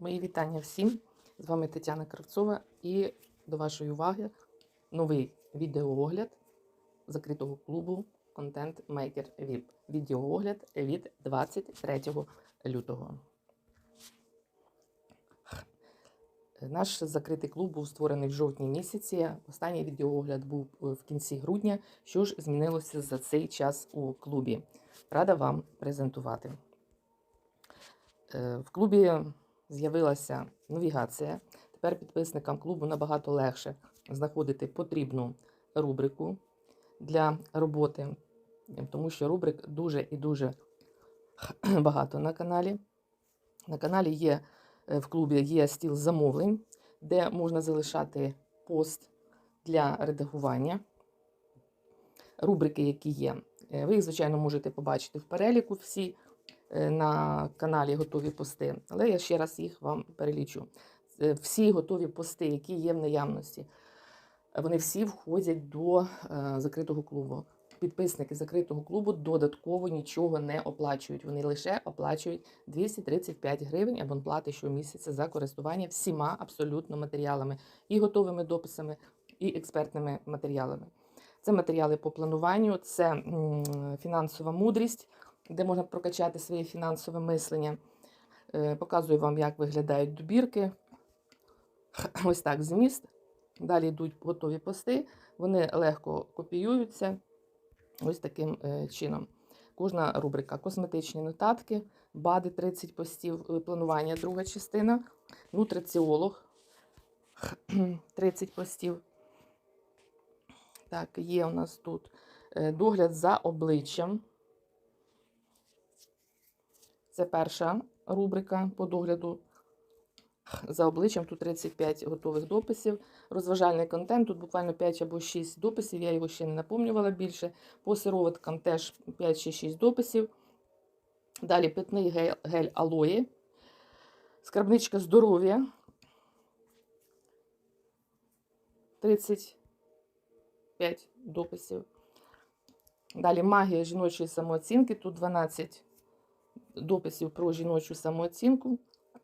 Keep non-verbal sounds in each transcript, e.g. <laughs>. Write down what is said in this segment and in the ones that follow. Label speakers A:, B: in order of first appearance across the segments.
A: Мої вітання всім. З вами Тетяна Кравцова і до вашої уваги новий відеоогляд закритого клубу Content Maker VIP. Відеоогляд від 23 лютого. Наш закритий клуб був створений в жовтні місяці. Останній відеоогляд був в кінці грудня. Що ж змінилося за цей час у клубі? Рада вам презентувати. Е, В клубі з'явилася навігація. Тепер підписникам клубу набагато легше знаходити потрібну рубрику для роботи, тому що рубрик дуже і дуже <clears throat> багато на каналі. На каналі є е, в клубі є стіл замовлень, де можна залишати пост для редагування. Рубрики, які є. Е, Ви їх, звичайно, можете побачити в переліку всі на каналі готові пости, але я ще раз їх вам перелічу. Е, Всі готові пости, які є в наявності, вони всі входять до е, закритого клубу. Підписники закритого клубу додатково нічого не оплачують. Вони лише оплачують 235 гривень абонплати щомісяця за користування всіма абсолютно матеріалами, і готовими дописами, і експертними матеріалами. Це матеріали по плануванню, це фінансова мудрість, де можна прокачати своє фінансове мислення. Е, Показую вам, як виглядають добірки. <clears throat> Ось так зміст. Далі йдуть готові пости, вони легко копіюються ось таким е, чином. Кожна рубрика косметичні нотатки, бади 30 постів, е, планування, друга частина, нутриціолог <clears throat> 30 постів. Так, є у нас тут догляд за обличчям. Це перша рубрика по догляду за обличчям. Тут 35 готових дописів. Розважальний контент. Тут буквально 5 або 6 дописів. Я його ще не наповнювала більше. По сироваткам теж 5 чи 6 дописів. Далі питний гель, гель алої. Скарбничка здоров'я. 35 дописів. Далі магія жіночої самооцінки. Тут 12 дописів про жіночу самооцінку.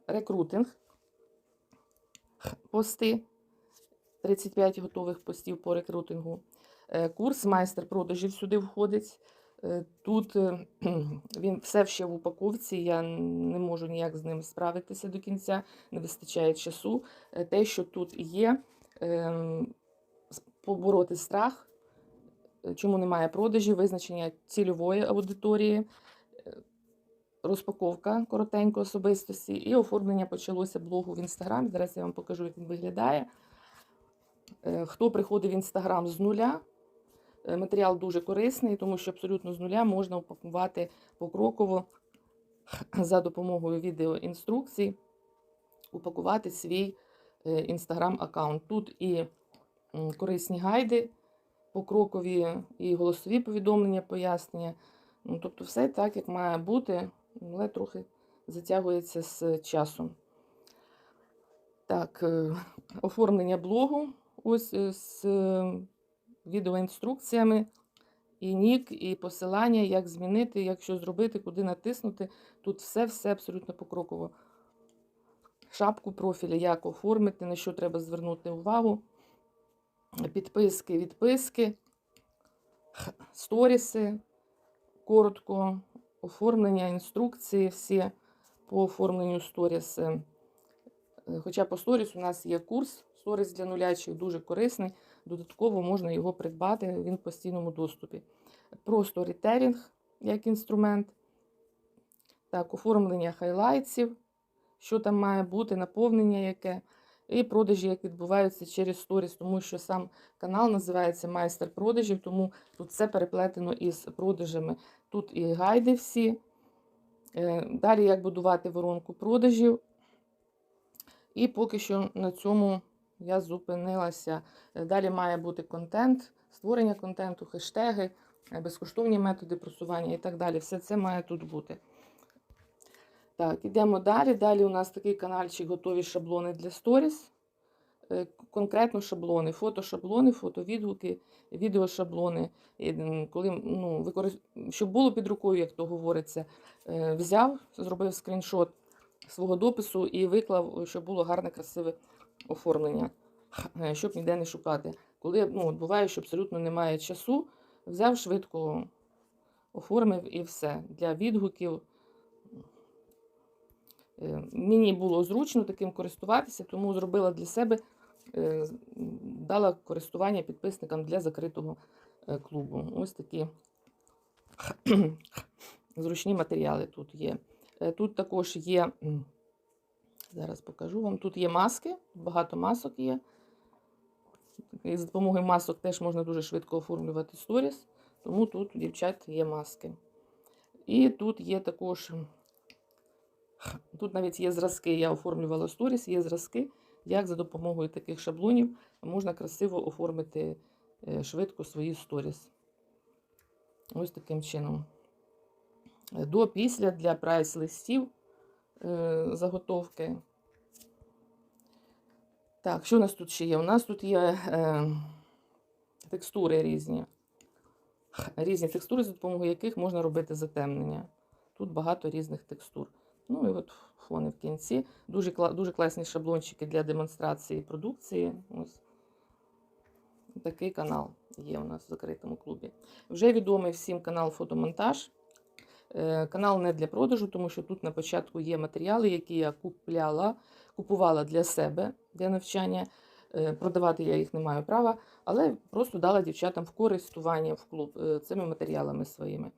A: Рекрутинг. Пости. 35 готових постів по рекрутингу. Е, Курс майстер продажів сюди входить. Е, Тут е, <clears throat> він все ще в упаковці, я не можу ніяк з ним справитися до кінця, не вистачає часу. Те, що тут є, ем, побороти страх, чому немає продажів, визначення цільової аудиторії, розпаковка коротенько особистості і оформлення почалося блогу в інстаграм. Зараз я вам покажу, як він виглядає. Е, Хто приходить в інстаграм з нуля, е, матеріал дуже корисний, тому що абсолютно з нуля можна упакувати покроково <clears throat> за допомогою відеоінструкцій, упакувати свій інстаграм-аккаунт. Тут і корисні гайди, покрокові, і голосові повідомлення, пояснення. Ну, тобто, все так, як має бути, але трохи затягується з часом. Так, е, <laughs> оформлення блогу. Ось е, з е, відеоінструкціями, і нік, і посилання, як змінити, як що зробити, куди натиснути. Тут все-все абсолютно покроково. Шапку профіля, як оформити, на що треба звернути увагу. Підписки, відписки, сторіси, коротко, оформлення, інструкції всі по оформленню сторіс. Е, Хоча по сторіс у нас є курс сторіс для нулячих, дуже корисний. Додатково можна його придбати, він в постійному доступі. Про сторітелінг як інструмент. Так, оформлення хайлайтсів, що там має бути, наповнення яке. І продажі, як відбуваються через сторіс, тому що сам канал називається майстер продажів, тому тут все переплетено із продажами. Тут і гайди всі. Е, Далі як будувати воронку продажів. І поки що на цьому я зупинилася. Е, Далі має бути контент, створення контенту, хештеги, е, безкоштовні методи просування і так далі. Все це має тут бути. Так, ідемо далі. Далі у нас такий каналчик готові шаблони для сторіс. Е, Конкретно шаблони, фотошаблони, фотовідгуки, відеошаблони. Коли, ну, використ... Щоб було під рукою, як то говориться, е, взяв, зробив скріншот свого допису і виклав, щоб було гарне, красиве оформлення, е, щоб ніде не шукати. Коли ну, буває, що абсолютно немає часу, взяв швидко, оформив і все. Для відгуків. Е, Мені було зручно таким користуватися, тому зробила для себе, е, дала користування підписникам для закритого е, клубу. Ось такі <clears throat> зручні матеріали тут є. Тут також є, зараз покажу вам, тут є маски, багато масок є. І за допомогою масок теж можна дуже швидко оформлювати сторіс, тому тут дівчат є маски. І тут є також, тут навіть є зразки, я оформлювала сторіс, є зразки, як за допомогою таких шаблонів можна красиво оформити е, швидко свої сторіс. Ось таким чином. Е, До після для прайс-листів е, заготовки. Так, що у нас тут ще є? У нас тут є е, текстури різні. Різні текстури, за допомогою яких можна робити затемнення. Тут багато різних текстур. Ну і от фони в кінці. Дуже, дуже класні шаблончики для демонстрації продукції. Ось такий канал є у нас в закритому клубі. Вже відомий всім канал Фотомонтаж. Е, Канал не для продажу, тому що тут на початку є матеріали, які я купляла, купувала для себе для навчання. Е, Продавати я їх не маю права, але просто дала дівчатам в користування в клуб е, цими матеріалами своїми,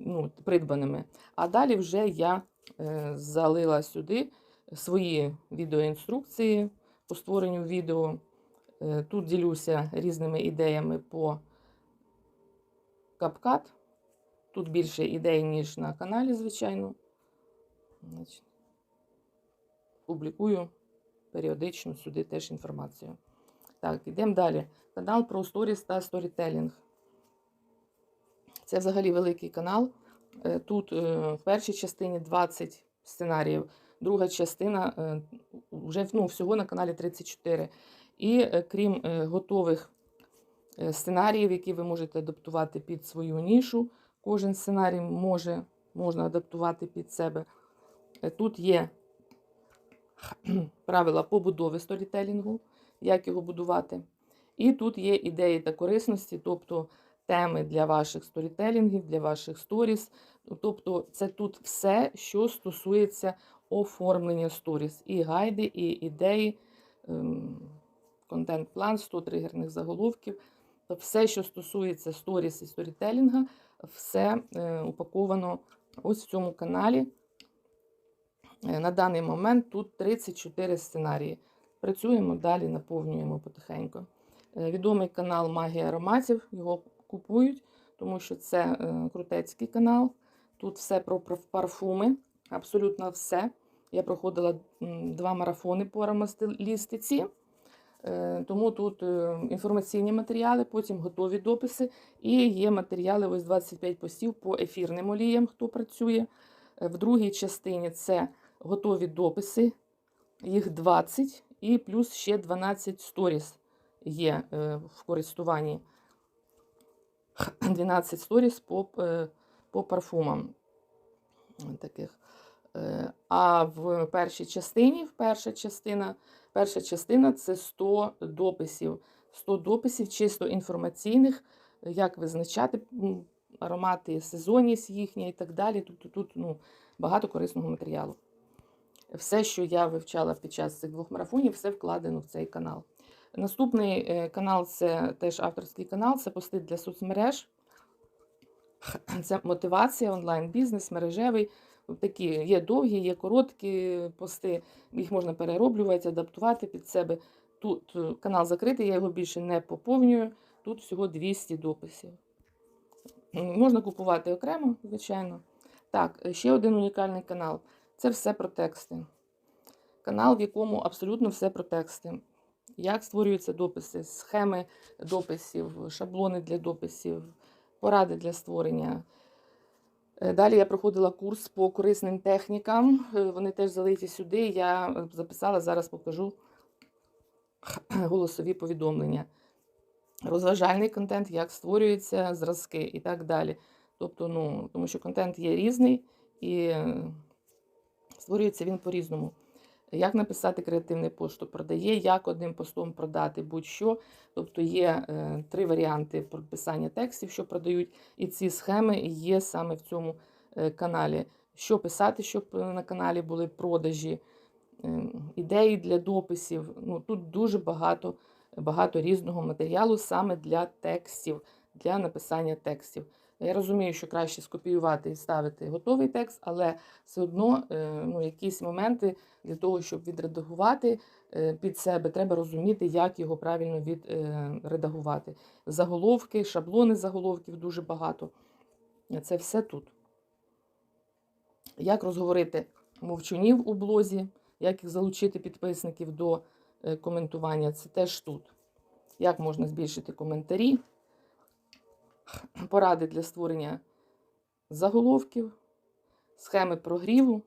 A: ну, придбаними. А далі вже я залила сюди свої відеоінструкції по створенню відео. Е, Тут ділюся різними ідеями по CapCut. Тут більше ідей, ніж на каналі, звичайно. Публікую періодично сюди теж інформацію. Так, йдемо далі. Канал про сторіс та сторітелінг. Це взагалі великий канал. Е, Тут е, в першій частині 20 сценаріїв, друга частина е, вже ну, всього на каналі 34. І крім готових сценаріїв, які ви можете адаптувати під свою нішу, кожен сценарій може, можна адаптувати під себе. Тут є <clears throat> правила побудови сторітелінгу, як його будувати. І тут є ідеї та корисності, тобто теми для ваших сторітелінгів, для ваших сторіс. Тобто, це тут все, що стосується оформлення сторіс. І гайди, і ідеї, ем, контент-план, 100 тригерних заголовків. Все, що стосується сторіс і сторітелінга, все е, упаковано ось в цьому каналі. Е, На даний момент тут 34 сценарії. Працюємо далі, наповнюємо потихеньку. Е, Відомий канал Магія ароматів. Його купують, тому що це е, крутецький канал. Тут все про парфуми, абсолютно все. Я проходила два марафони по аромастилістиці. Е, Тому тут е, інформаційні матеріали, потім готові дописи. І є матеріали, ось 25 постів по ефірним оліям, хто працює. В другій частині це готові дописи, їх 20, і плюс ще 12 сторіс є в користуванні. <coughs> 12 сторіс по, е, по парфумам. Таких. Е, А в першій частині, перша частина, перша частина це 100 дописів. 100 дописів чисто інформаційних, як визначати аромати, сезонність їхня і так далі. Тобто тут ну, багато корисного матеріалу. Все, що я вивчала під час цих двох марафонів, все вкладено в цей канал. Наступний е, канал це теж авторський канал, це пости для соцмереж. <clears throat> Це мотивація, онлайн-бізнес, мережевий. Такі є довгі, є короткі пости, їх можна перероблювати, адаптувати під себе. Тут е, канал закритий, я його більше не поповнюю. Тут всього 200 дописів. Можна купувати окремо, звичайно. Так, е, ще один унікальний канал. Це все про тексти. Канал, в якому абсолютно все про тексти. Як створюються дописи, схеми дописів, шаблони для дописів, поради для створення. Е, Далі я проходила курс по корисним технікам. Е, Вони теж залиті сюди. Я е, записала, зараз покажу <clears throat> голосові повідомлення. Розважальний контент, як створюються зразки і так далі. Тобто, ну, тому що контент є різний, і Створюється він по-різному. Як написати креативний пост, що продає, як одним постом продати будь-що. Тобто є е, три варіанти прописання текстів, що продають, і ці схеми є саме в цьому е, каналі. Що писати, щоб е, на каналі були продажі, е, ідеї для дописів. Ну, тут дуже багато, багато різного матеріалу саме для текстів, для написання текстів. Я розумію, що краще скопіювати і ставити готовий текст, але все одно е, ну, якісь моменти для того, щоб відредагувати е, під себе, треба розуміти, як його правильно відредагувати. Заголовки, шаблони заголовків дуже багато. Це все тут. Як розговорити мовчунів у блозі, як їх залучити підписників до е, коментування, це теж тут. Як можна збільшити коментарі, поради для створення заголовків, схеми прогріву,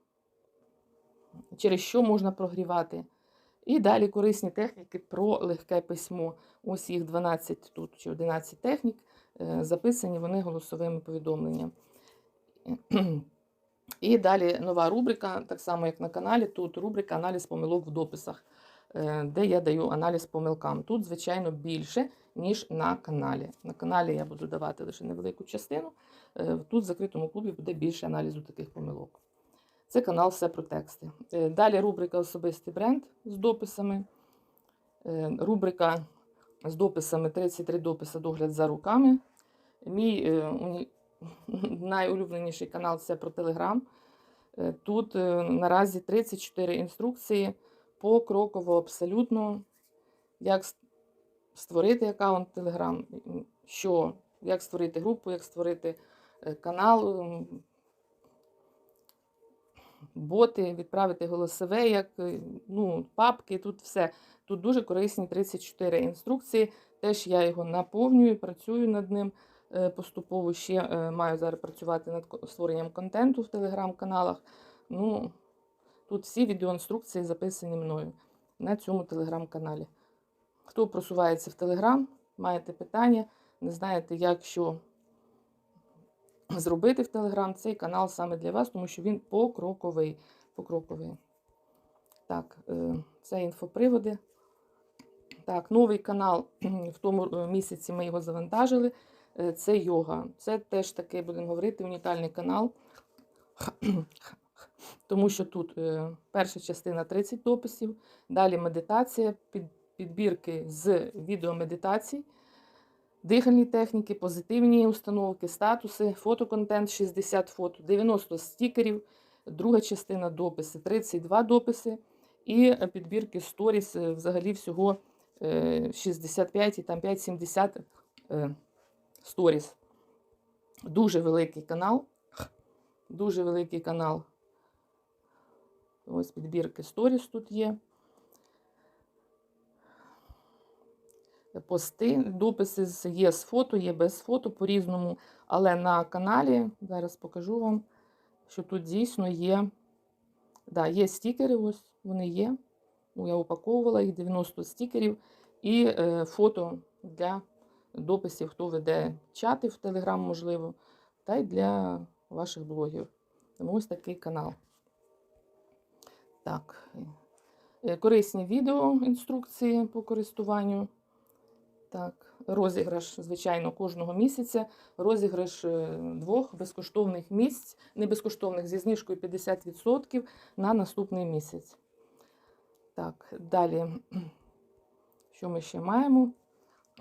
A: через що можна прогрівати. І далі корисні техніки про легке письмо. Ось їх 12 тут чи 11 технік. е, Записані вони голосовими повідомленнями. І далі нова рубрика, так само як на каналі. Тут рубрика Аналіз помилок в дописах, е, де я даю аналіз помилкам. Тут, звичайно, більше, ніж на каналі. На каналі я буду давати лише невелику частину. е, Тут в закритому клубі буде більше аналізу таких помилок. Це канал Все про тексти. Е, Далі рубрика Особистий бренд з дописами. Е, Рубрика з дописами 33 дописи догляд за руками. Мій <laughs> найулюбленіший канал це про Телеграм. Тут наразі 34 інструкції покроково абсолютно, як створити аккаунт Телеграм, що, як створити групу, як створити е, канал, боти, відправити голосове, як е, ну, папки, тут все. Тут дуже корисні 34 інструкції. Теж я його наповнюю, працюю над ним е, поступово. Ще маю зараз працювати над створенням контенту в телеграм-каналах. Ну, тут всі відеоінструкції записані мною на цьому телеграм-каналі. Хто просувається в телеграм, маєте питання, не знаєте, як що зробити в телеграм, цей канал саме для вас, тому що він покроковий. покроковий. Так, е, це інфоприводи. Так, новий канал <clears throat> в тому е, місяці ми його завантажили. Е, Це йога. Це теж такий, будемо говорити, унікальний канал. <clears throat> Тому що тут перша частина 30 дописів, далі медитація, під, підбірки з відеомедитацій, дихальні техніки, позитивні установки, статуси, фотоконтент 60 фото, 90 стікерів, друга частина дописи, 32 дописи і е, підбірки сторіс е, взагалі всього е, 65 і там 5-70 е, сторіс. Дуже великий канал. Дуже великий канал. Ось підбірки сторіс тут є. Пости, дописи є з фото, є без фото по-різному. Але на каналі, зараз покажу вам, що тут дійсно є. Да, є стікери, ось вони є. Ну, Я упаковувала їх 90 стікерів і е, фото для дописів, хто веде чати в Телеграм, можливо, та й для ваших блогів. Тому ось такий канал. Так. е, Корисні відео інструкції по користуванню. Так, розіграш, звичайно, кожного місяця. Розіграш е, двох безкоштовних місць, не безкоштовних зі знижкою 50% на наступний місяць. Так, далі, <clears throat> що ми ще маємо?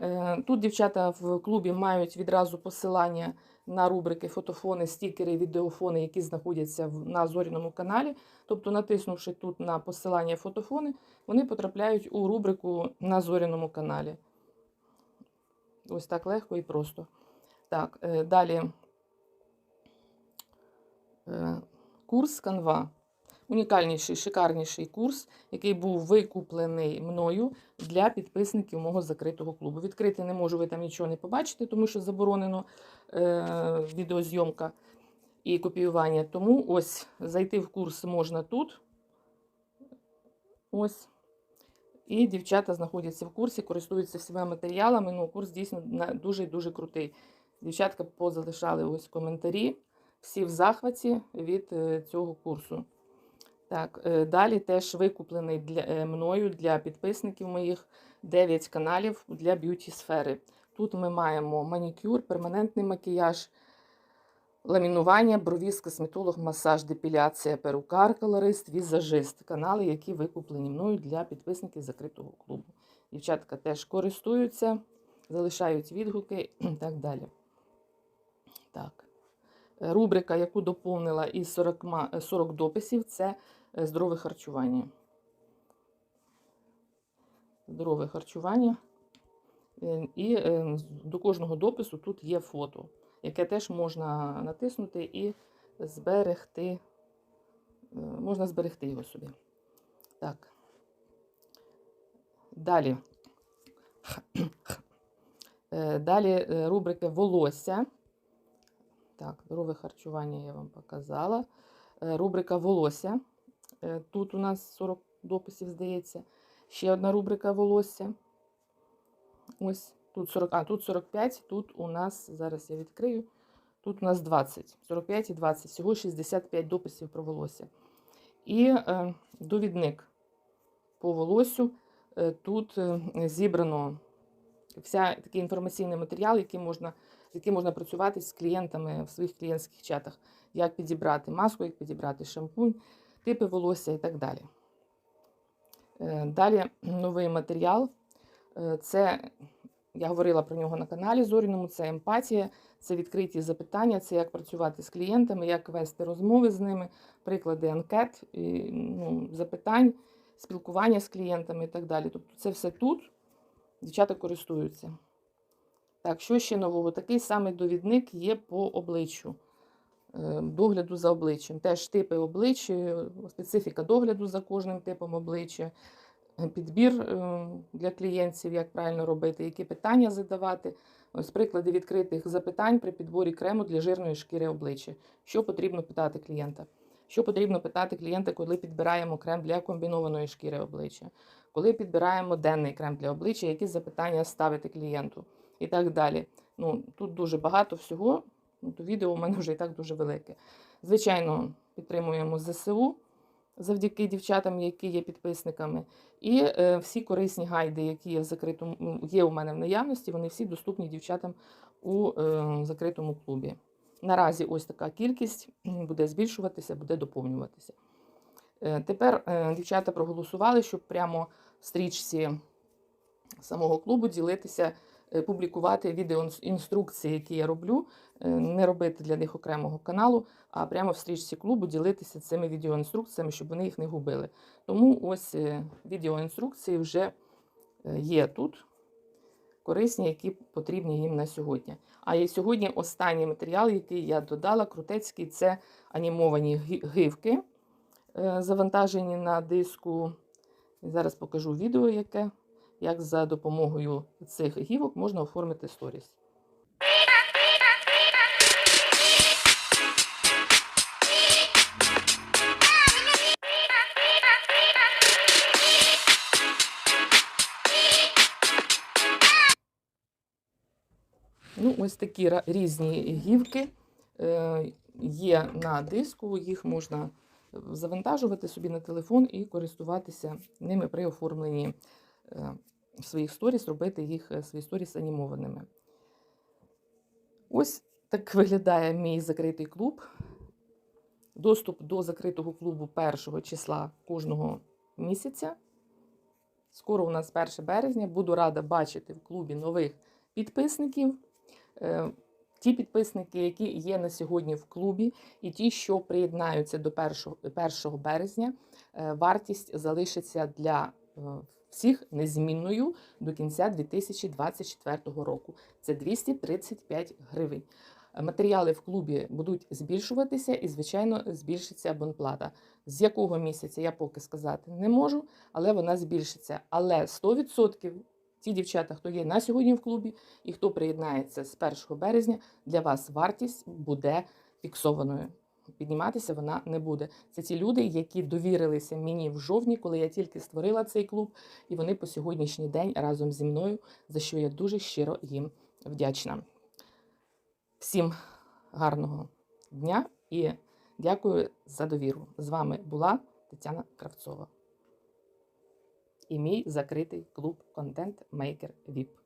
A: Е, Тут дівчата в клубі мають відразу посилання на рубрики фотофони, стікери, відеофони, які знаходяться на зоряному каналі. Тобто, натиснувши тут на посилання фотофони, вони потрапляють у рубрику на зоряному каналі. Ось так легко і просто. Так, е, далі е, курс Canva. Унікальніший, шикарніший курс, який був викуплений мною для підписників мого закритого клубу. Відкрити не можу, ви там нічого не побачите, тому що заборонено е, відеозйомка і копіювання. Тому ось зайти в курс можна тут. Ось. І дівчата знаходяться в курсі, користуються всіма матеріалами. Ну, курс дійсно дуже дуже крутий. Дівчатка позалишали ось коментарі. Всі в захваті від е, цього курсу. Так, е, далі теж викуплений для, е, мною для підписників моїх 9 каналів для б'юті сфери. Тут ми маємо манікюр, перманентний макіяж, ламінування, бровіз, косметолог, масаж, депіляція, перукар, колорист, візажист. Канали, які викуплені мною для підписників закритого клубу. Дівчатка теж користуються, залишають відгуки і так далі. Так. Е, Рубрика, яку доповнила із 40, е, 40 дописів, це е, здорове харчування. Здорове харчування. Е, І е, до кожного допису тут є фото, яке теж можна натиснути і зберегти. Е, Можна зберегти його собі. Так. Далі. Е, Далі е, рубрика волосся. Так, здорове харчування я вам показала. Рубрика волосся. Тут у нас 40 дописів, здається. Ще одна рубрика волосся. Ось тут 40, а тут 45, тут у нас, зараз я відкрию. Тут у нас 20, 45 і 20, всього 65 дописів про волосся. І е, довідник по волосю. Е, тут е, зібрано вся такий інформаційний матеріал, який можна, з яким можна працювати з клієнтами в своїх клієнтських чатах, як підібрати маску, як підібрати шампунь, типи волосся і так далі. Е, Далі новий матеріал. Е, Це я говорила про нього на каналі Зоріному. Це емпатія, це відкриті запитання, це як працювати з клієнтами, як вести розмови з ними, приклади анкет, і, ну, запитань, спілкування з клієнтами і так далі. Тобто це все тут. Дівчата користуються. Так, що ще нового? Такий самий довідник є по обличчю, е, догляду за обличчям. Теж типи облич, е, специфіка догляду за кожним типом обличчя, підбір е, для клієнтів, як правильно робити, які питання задавати. Ось приклади відкритих запитань при підборі крему для жирної шкіри обличчя. Що потрібно питати клієнта? Що потрібно питати клієнта, коли підбираємо крем для комбінованої шкіри обличчя? Коли підбираємо денний крем для обличчя, які запитання ставити клієнту і так далі. Ну, тут дуже багато всього. То відео у мене вже і так дуже велике. Звичайно, підтримуємо ЗСУ завдяки дівчатам, які є підписниками. І е, всі корисні гайди, які є в закритому є у мене в наявності, вони всі доступні дівчатам у е, закритому клубі. Наразі ось така кількість буде збільшуватися, буде доповнюватися. Е, Тепер е, дівчата проголосували, щоб прямо в стрічці самого клубу ділитися, публікувати відеоінструкції, які я роблю, е, не робити для них окремого каналу, а прямо в стрічці клубу ділитися цими відеоінструкціями, щоб вони їх не губили. Тому ось е, відеоінструкції вже е, є тут, корисні, які потрібні їм на сьогодні. А і сьогодні останній матеріал, який я додала, крутецький, це анімовані е, завантажені на диску. Зараз покажу відео, яке, як за допомогою цих гівок можна оформити сторіс. Ну, ось такі різні гівки е, є на диску, їх можна завантажувати собі на телефон і користуватися ними при оформленні своїх сторіс, робити їх е, свої сторіс анімованими. Ось так <laughs> виглядає мій закритий клуб. Доступ до закритого клубу 1 числа кожного місяця. Скоро у нас 1 березня. Буду рада бачити в клубі нових підписників. Е, Ті підписники, які є на сьогодні в клубі, і ті, що приєднаються до 1, 1 березня, е, вартість залишиться для е, всіх незмінною до кінця 2024 року. Це 235 гривень. Матеріали в клубі будуть збільшуватися, і, звичайно, збільшиться абонплата. З якого місяця я поки сказати не можу, але вона збільшиться. Але 100% ті дівчата, хто є на сьогодні в клубі, і хто приєднається з 1 березня, для вас вартість буде фіксованою. Підніматися вона не буде. Це ті люди, які довірилися мені в жовтні, коли я тільки створила цей клуб, і вони по сьогоднішній день разом зі мною, за що я дуже щиро їм вдячна. Всім гарного дня і дякую за довіру. З вами була Тетяна Кравцова. І мій закритий клуб Content Maker VIP.